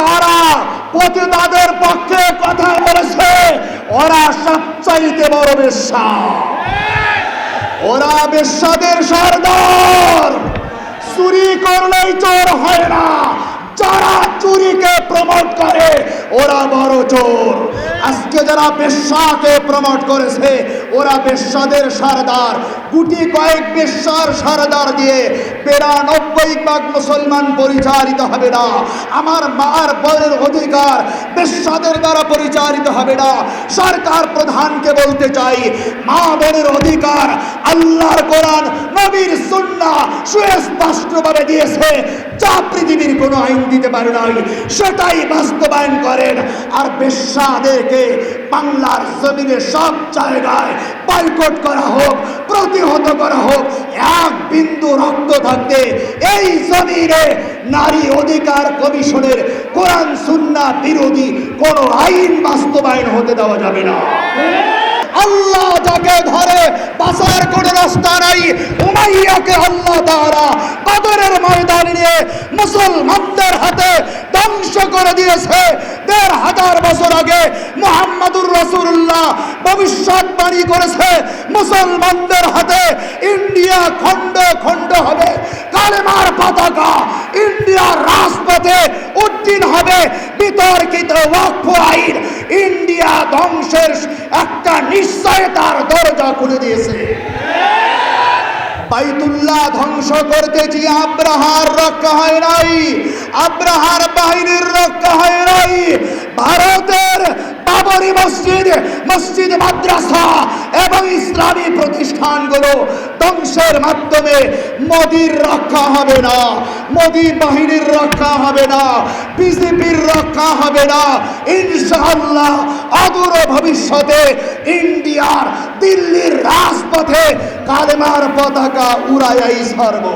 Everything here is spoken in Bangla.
যারা প্রতিবাদের পক্ষে কথা বলেছে, ওরা সবচাইতে বড় বিশ্বাস। ওরা বেশ্যাদের সর্দার চুরি করলেই চোর হয় না। যারা চুরিকে প্রমোট করে, ওরা বড় চোর। আজকে যারা বেশ্যাকে প্রমোট করেছে, ওরা বেশ্যাদের সারদার। গুটি কয়েক বেশ্যার সারদার দিয়ে বেরানব্বই ভাগ মুসলমান পরিচালিত হবে না। আমার মার বরের অধিকার বেশ্যাদের দ্বারা পরিচালিত হবে না। সরকার প্রধানকে বলতে চাই, মা বোনের অধিকার আল্লাহর কোরআন, নবীর সুন্নাহ সুস্পষ্টভাবে দিয়েছে। যা পৃথিবীর কোনো আইন দিতে পারে নাই, সেটাই বাস্তবায়ন করেন। আর বেশ্যাদেরকে বাংলার জমিনে সব জায়গায় বয়কট করা হোক, প্রতিহত করা হোক এক বিন্দু রক্ত থাকতে এই জমিনে নারী অধিকার কমিশনের কোরআন, সুন্না, বিরোধী কোনো আইন বাস্তবায়ন হতে দেওয়া যাবে না। আল্লাহ যাকে ধরে বাসার কোনো রাস্তা নাই। উমাইয়াকে আল্লাহ তাআলা বদরের ময়দান নিয়ে মুসলমানদের হাতে ধ্বংস করে দিয়েছে। দেড় হাজার বছর আগে মোহাম্মদুর রসুল্লাহ ভবিষ্যৎবাণী করেছে, মুসলমানদের হাতে ইন্ডিয়া খণ্ড খণ্ড হবে, কালেমার পতাকা ইন্ডিয়ার রাজপথে উদ্দিন হবে, বিতর্কিত ওয়াকফ আইন ইন্ডিয়া ধ্বংসের একটা নিশ্চয়তার দরজা খুলে দিয়েছে। বাইতুল্লাহ ধ্বংস করতে যে আব্রাহার রক্ষা হয় নাই, আব্রাহার বাহিনীর রক্ষা হয় নাই ভারতের বাবরি মসজিদ মসজিদ মাদ্রাসা এবং ইসলামী প্রতিষ্ঠানগুলো ধ্বংসের মাধ্যমে মোদির রক্ষা হবে না মোদির বাহিনীর রক্ষা হবে না, বিজেপির রক্ষা হবে না। ইনশাআল্লাহ অদূর ভবিষ্যতে ইন্ডিয়ার দিল্লির রাজপথে কালেমার পতাকা উড়াইয়াই ছাড়ব।